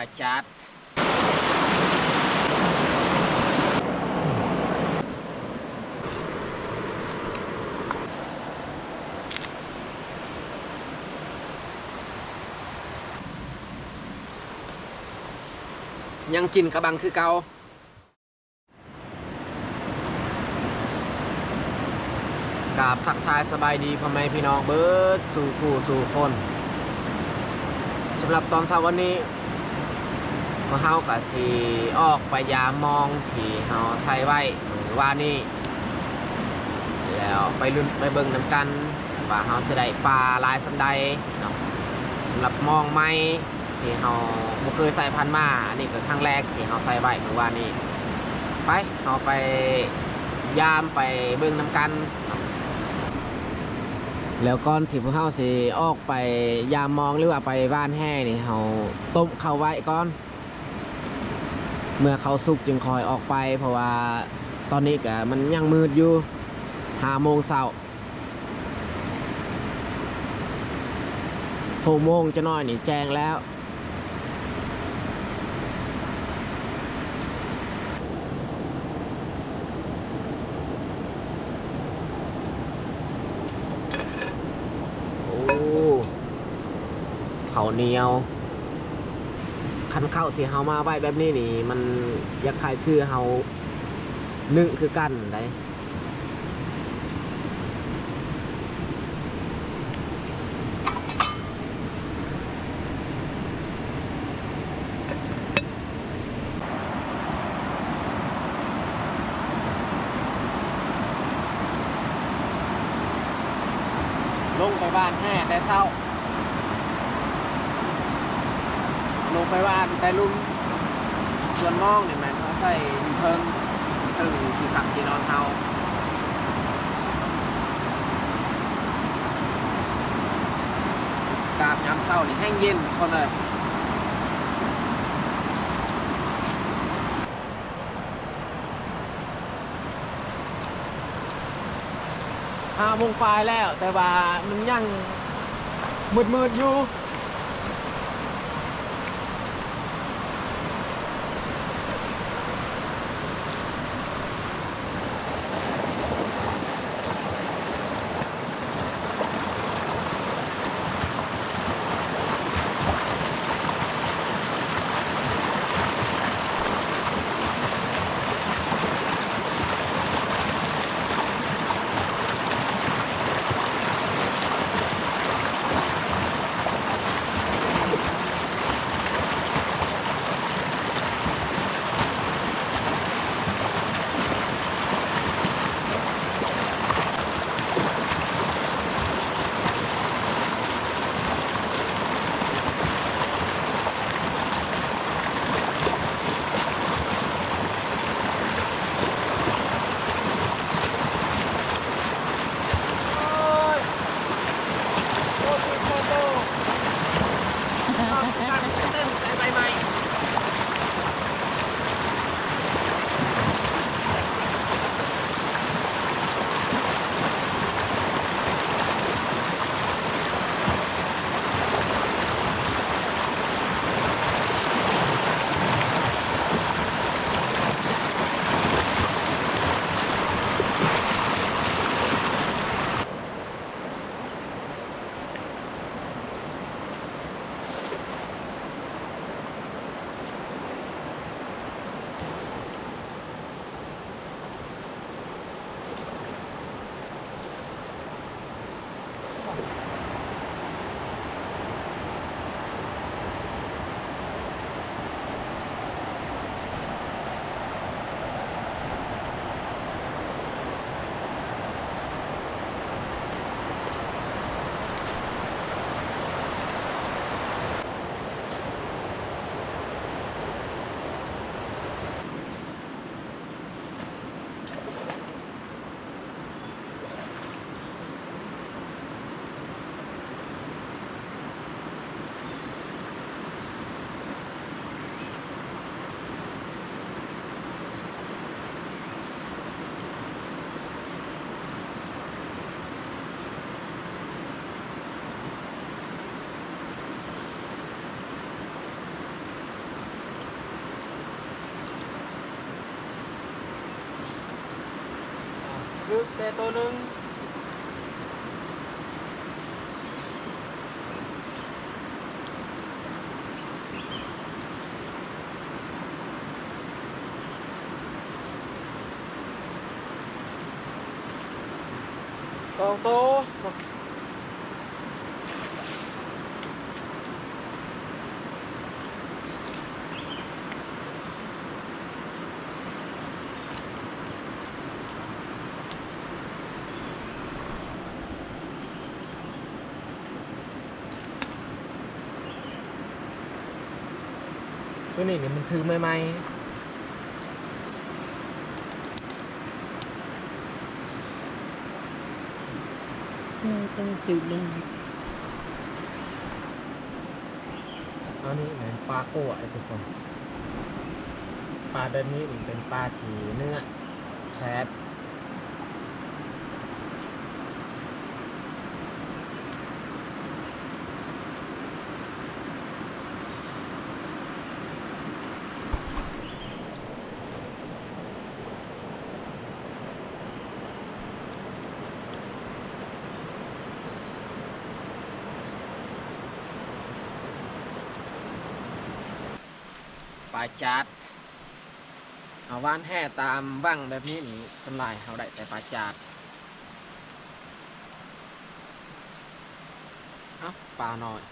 าจัดยังกินกระบังคือเกากาบทักทายสบายดีพ่อแม่พี่น้องเบิร์ดสู่ผู้สู่คนสำหรับตอนเช้าวันนี้ พวกเฮากับสีออกไปยามองที่เฮาใส่ไว้หรือว่านี่แล้วไปลุ้นไปเบิ่งน้ำกัน ว่าเฮาสิได้ปลาลายสำใดเนาะสำหรับมองไม้ที่เฮาบ่เคยใส่พันมาอันนี้ก็ครั้งแรกที่เฮาใส่ไว้เมื่อว่านนี้ไปเฮาไปยามไปเบิ่งน้ำกันแล้วก่อนที่พวกเฮาสิออกไปยามมองหรือว่าไปบ้านแห่นี่เฮาต้มเข้าวไว้ก่อน เมื่อเขาสุกจึงคอยออกไป เพราะว่าตอนนี้ก็มันยังมืดอยู่ห้าโมงเช้าหกโมงจะน้อยนี่แจ้งแล้ว โอ้เขาเหนียว คันเข้าที่เฮามาไว้แบบนี้นี่ มันอยักใครคือเฮานึ่งคือกันได้ลงไปบ้านแห่แต่เศร้า ลงไปบ้าน แต่ลุงส่วนมองเนี่ยมันเขาใส่ยู่เพิ่งตึงที่ขับที่นอนเฮากาบยามเศร้านี่แห้งเย็นคนเลยห้าโมงปลายแล้วแต่ว่ามันยังมืดๆอยู่ คือแต่ตัวหนึ่งสองตัว ตัวนี้นี่มันถือใหม่เราต้องสืบเลยๆอันนี้เหมือนปลาโก้ไอ้ทุกคนปลาแบบนี้นี่เป็นปลาถีเนื้อแซบ ลาจัดเอาว่านแห่ตามบ้างแบบนี้นี่สำลายเขาได้แต่ปลาจัดเอาปลาหน่อย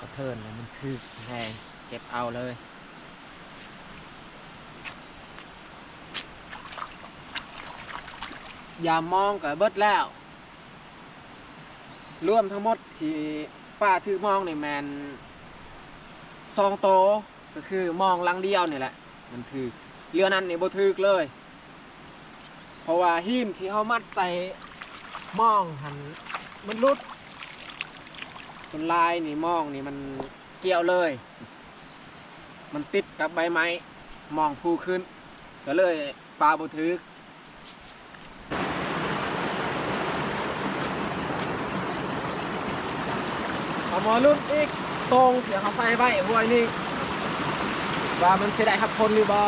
ก็เทิร์นเลยมันคือแพงเก็บเอาเลย อย่ามองกับเบิดแล้ว รวมทั้งหมดที่ป้าถือมองนี่แมนซองโตก็คือมองลังเดียวนี่แหละ มันถือเรือนั้นนี่บ่ถือเลย เพราะว่าหิมที่เขามัดใส่มองหันมันรุดส่วนลายนี่มองนี่มัน เกี่ยวเลย มันติดกับใบไม้มองภูขึ้น ก็เลยปลาบุทึกขอมอรุ่นอีกตรงเดี๋ยวเขาใส่ไว้ห้วยนี่ว่ามันจะได้ขับคนหรือบอ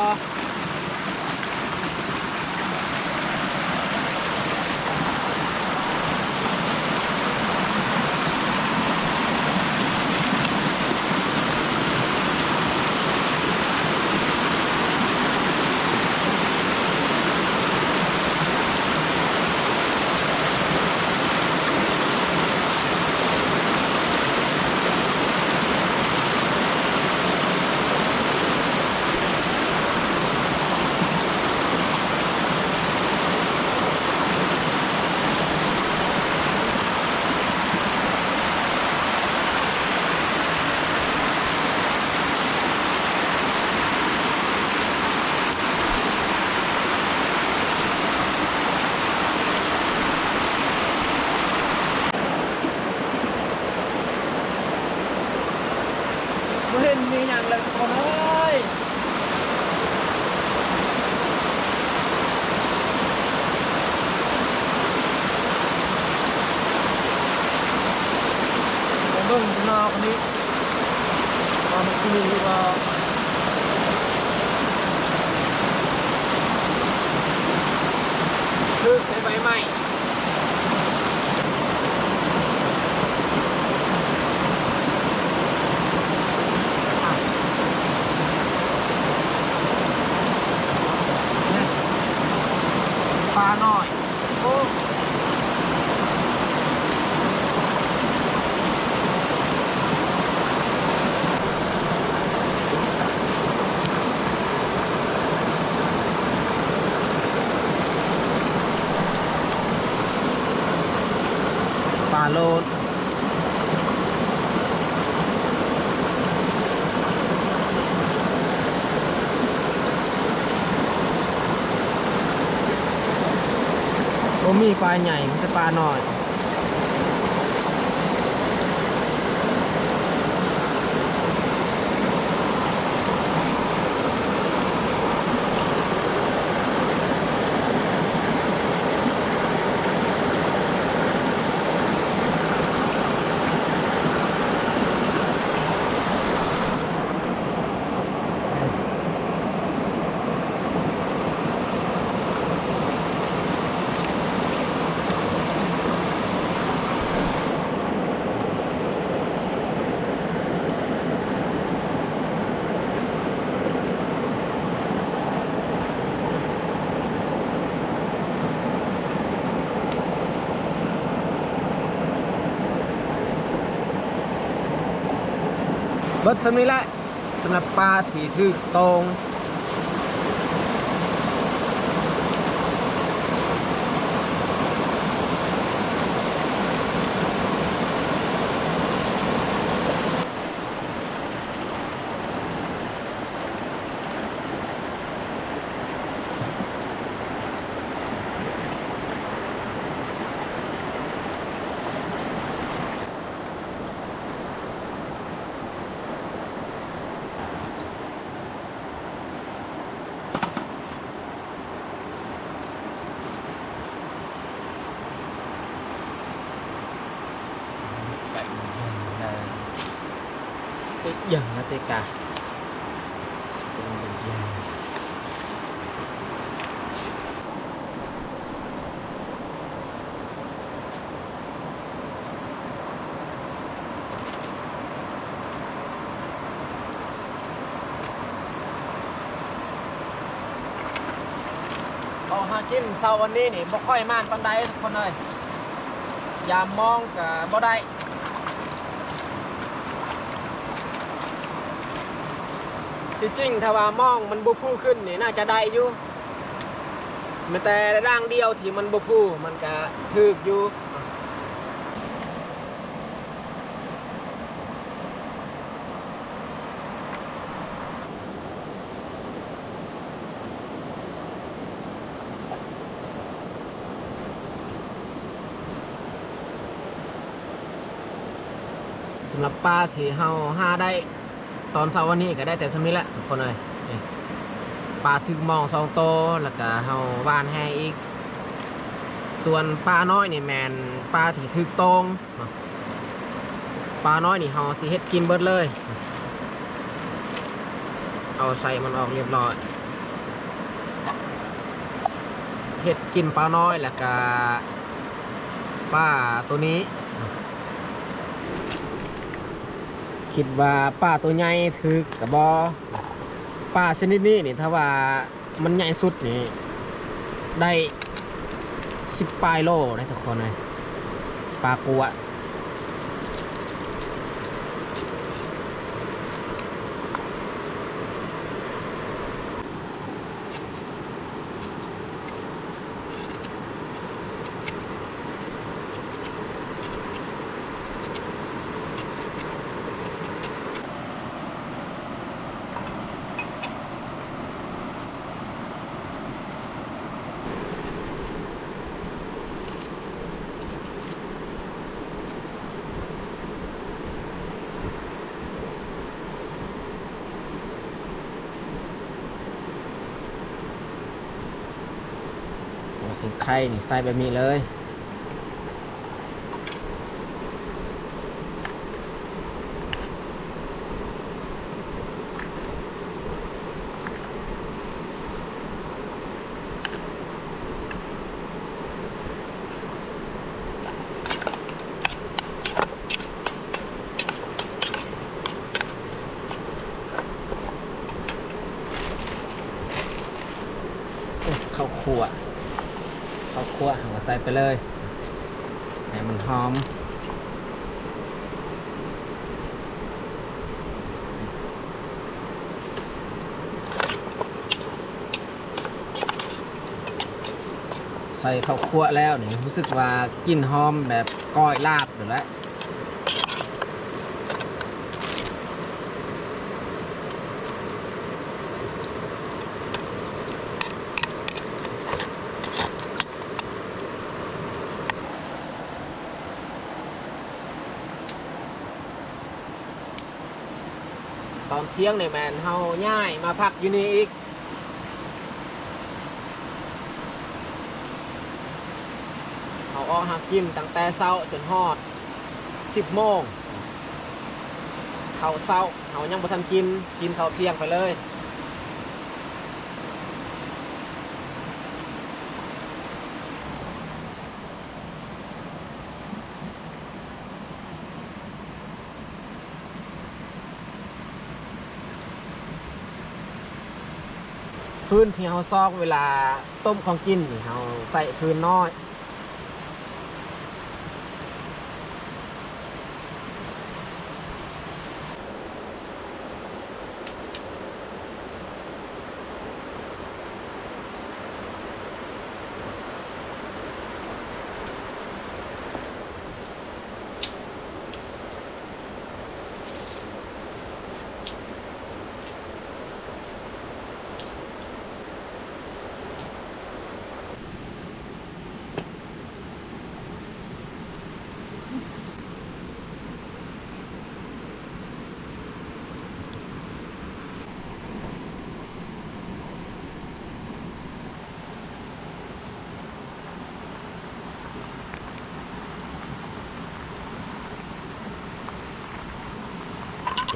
ปลาใหญ่มันจะปลาหน่อย บิดสำนี้และสำหรับปลาที่ถือตรง กินเซาวันนี้นี่บ่ค่อยมานปันไดทุกคนเลยยามมองกับบ่ได้ที่จริงถ้าว่ามองมันบุพูขึ้นนี่น่าจะได้อยู่มันแต่ร่างเดียวที่มันบุพูมันก็ถึกอยู่ สำหรับปลาที่เฮาหาได้ตอนเช้าวันนี้ก็ได้แต่สมิละทุกคนเลยปลาถึกมองสองโตแล้วก็เฮาว่านแห้อีก ส่วนปลาน้อยนี่แมนปลาที่ถึกตรงปลาน้อยนี่เฮาสิเฮ็ดกินเบิดเลย เอาใส่มันออกเรียบร้อยเฮ็ดกินปลาน้อยแล้วก็ปลาตัวนี้ คิดว่าป้าตัวใหญ่ถือกับบอป้าชนิดนี้นี่ถ้าว่ามันใหญ่สุดนี่ได้สิบปลายโลได้ทุกคนเลยปลากัว ช่นี่ใส่แบบนี้เลยโอ้ข้าวคั่ว ข้าวคั่วเราใส่ไปเลยให้มันหอมใส่ข้าวคั่วแล้วนี่รู้สึกว่ากลิ่นหอมแบบก้อยลาบอยู่แล้ว เที่ยงเนี่ยแมนเฮาย่ายมาพักอยู่นี่อีกเขาออกหากินตั้งแต่เช้าจนฮอด10โมงเขาวเช้าเขายังบ่ทันกินกินเขาเที่ยงไปเลย พื้นที่เขาซอกเวลาต้มของกินนี่เขาใส่พื้นน้อย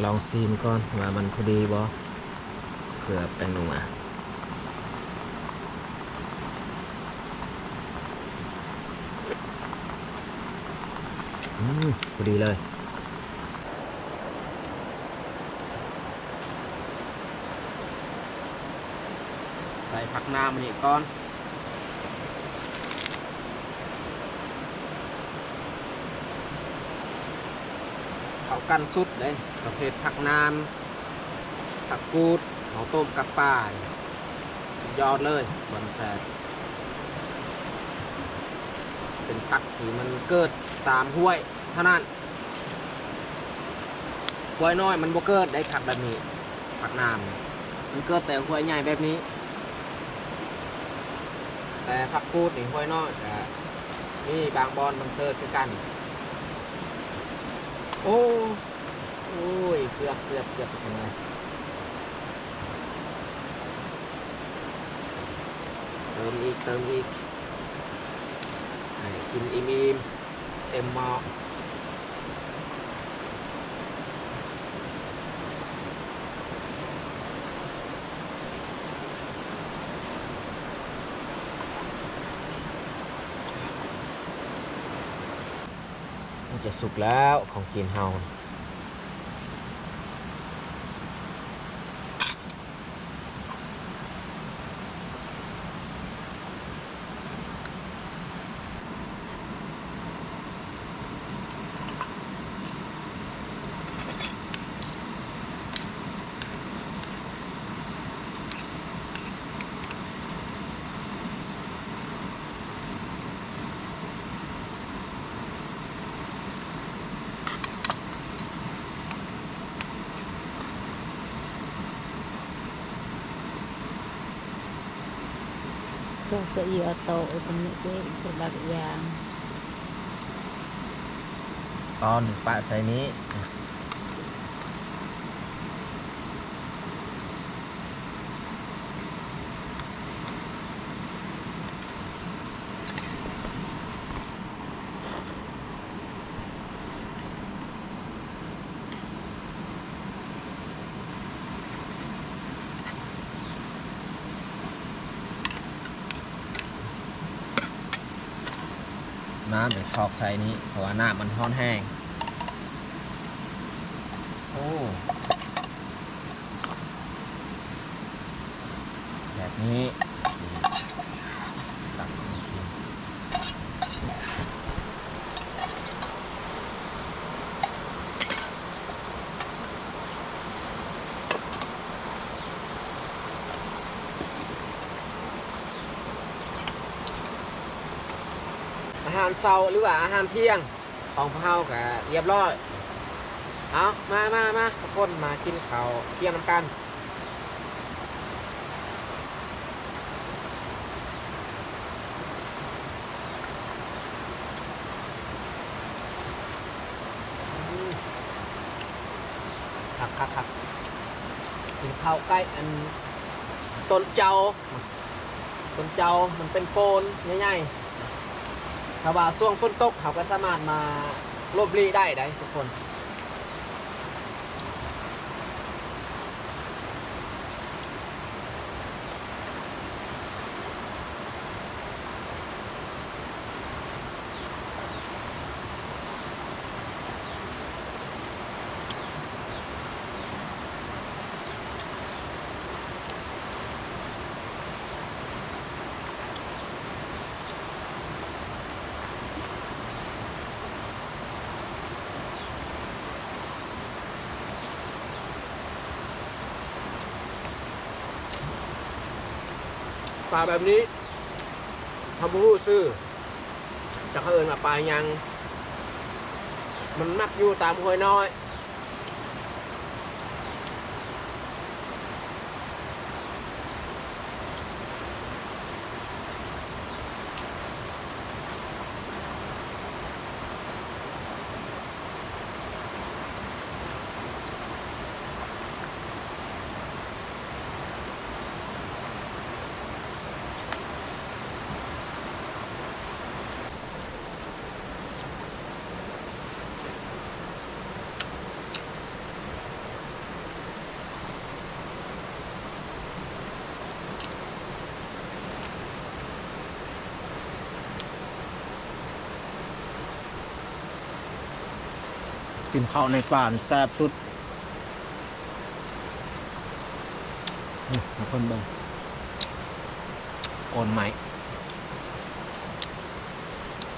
ลองซีมก่อนว่ามันพอดีบ่เผื่อแป้งนัวอืมพอดีเลยใส่ผักน้ำมันอีกก่อน เขา กันสุดเลยประเภทผักน้ำผักกูดเขาต้มกับปลาสุดยอดเลยบอนแซบเป็นผักที่มันเกิดตามห้วยเท่านั้นห้วยน้อยมันบ่เกิดได้ผักแบบนี้ผักน้ำนี่มันเกิดแต่ห้วยใหญ่แบบนี้ แต่ผักกูดนี่ห้วยน้อยนี่บางบอนมันเกิดคือกัน โอ้โอ้ยเกือบเกือบเกือบเป็นไงเติมอีกเติมอีกกินอิ่มเต็มหม้อ จะสุกแล้วของกินเฮา ก็เก็อีออโต้เป็นี้ก็จะบางอย่างตอนปะใส่นี้น้ำเดี๋ยวชอกใส่นี้เพราะว่าน้ำมันห้อนแห้ง โอ้ แบบนี้นี่ตักลงกินอาหารเช้าหรือว่าอาหารเที่ยงของพวกเราก็เรียบร้อยเอามามามาทุกคนมากินข้าวเที่ยงน้ำกันครับครับครับกินข้าวใกล้อันต้นเจ้าต้นเจ้ามันเป็นโปนง่ายๆ ถ้าว่าช่วงฝนตกเขาก็สามารถมาลบลีได้ได้ทุกคน ปลาแบบนี้ทำรู้ซื้อจะเขาเอินมาปลายัง มันมักอยู่ตามห้วยน้อย กินข้าวในป่านี่แซ่บสุดนี่มาคนเบิ่งโอนไหม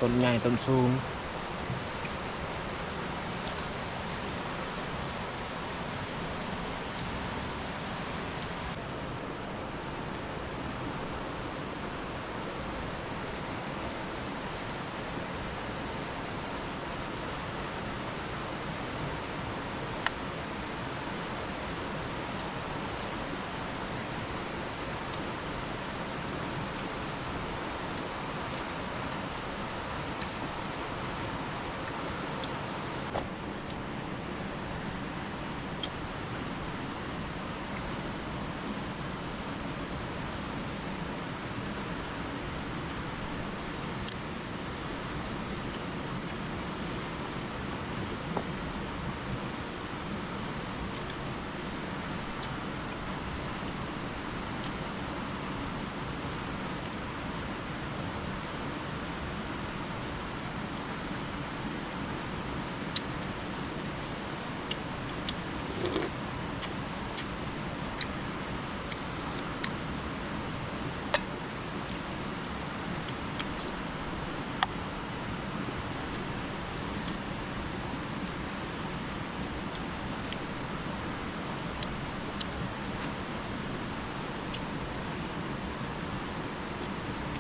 ต้นใหญ่ต้นสูง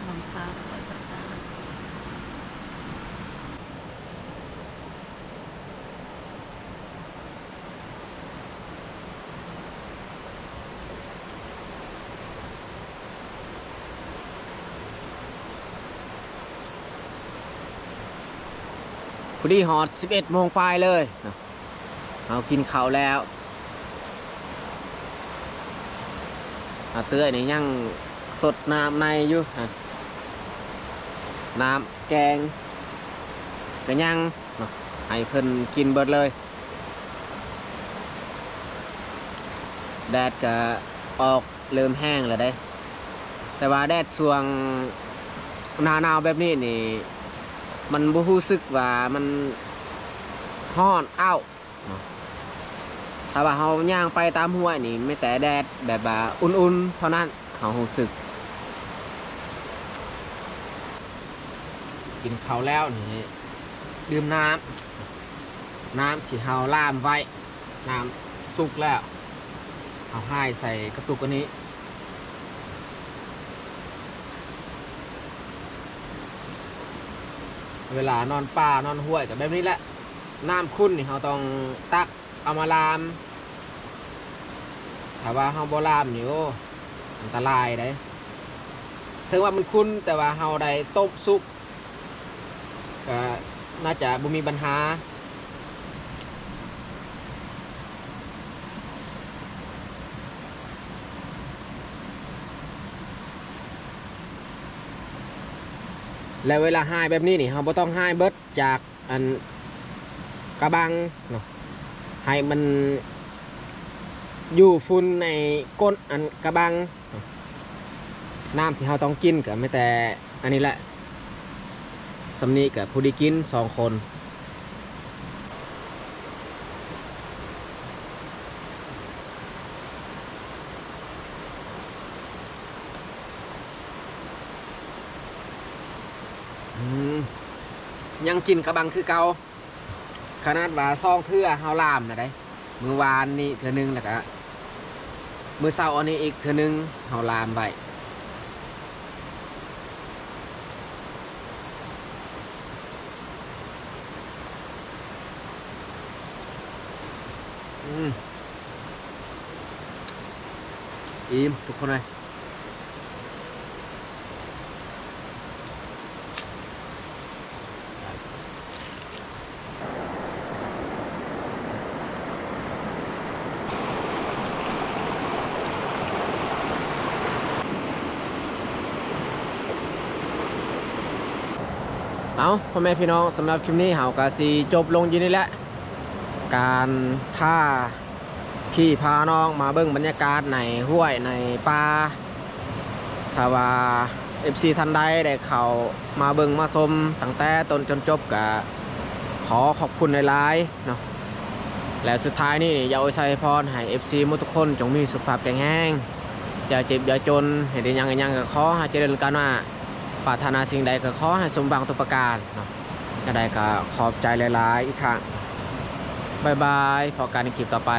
ลำพาไปตะกร้า พอดีฮอด 11โมงปลายเลยเนาะเอากินข้าวแล้วอาเตื้อยนี่ยังสดน้ำในอยู่น้ำแกงก็ยังเนาะให้เพิ่นกินเบิดเลย แดดก็ออกเริ่มแห้งแล้วได้ แต่ว่าแดดสวงหนาหนาวแบบนี้นี่ มันบ่รู้สึกว่ามันฮ้อนอ้าวถ้าว่าเฮาย่างไปตามห้วยนี่ ไม่แต่แดดแบบว่าอุ่นๆ เท่านั้นเฮารู้สึก กินข้าวแล้วนี่ดื่มน้ำน้ำที่เฮาล่ามไว้ น้ำสุกแล้วเอาให้ใส่กระตุกอันนี้ เวลานอนป่านอนห้วยกับแบบนี้แหละน้ำคุ้นนี่เราต้องตักเอามาลามถ้าว่าเฮาบ่ลามนี่โอ้อันตรายได้ถึงว่ามันคุ้นแต่ว่าเฮาได้ต้มซุปก็น่าจะบ่มีปัญหา แล้วเวลาหายแบบนี้นี่เราบ่ต้องหายเบิดจากอันกระบังเนาะให้มันอยู่ฝุ่นในก้นอันกระบัง น้ำที่เราต้องกินก็ไม่แต่อันนี้แหละสำนีกับผู้ดีกินสองคน ยังกินกระบังคือเกาขนาดว่าซองเทื่อเฮาลามนะได้มือวานนี่เทื่อนึงแล้วก็มือเสาร์อันนี้อีกเทื่อนึงเฮาลามไปอืมอิ่มทุกคนเลย เอาพ่อแม่พี่น้องสำหรับคลิปนี้เฮากาสีจบลงยินนี่แหละการพาขี่พาน้องมาเบิ่งบรรยากาศในห้วยในป่าถ้าว่า FC ทันใดได้เขามาเบิ่งมาชมตั้งแต่ต้นจนจบก็ขอขอบคุณหลายๆเนาะและสุดท้ายนี่อยาอวยชัยพรให้ FC หมุทุกคนจงมีสุขภาพแข็งแรงอย่าเจ็บอย่าจนเห็นได้ยังก็หยังก็ขอให้เจริญก้าวหน้า ปรารถนาสิ่งใดก็ขอให้สมบังทุกประการเนาะก็ได้ก็ขอบใจหลาย ๆ อีกครั้งบายบายพอการในคลิปต่อไป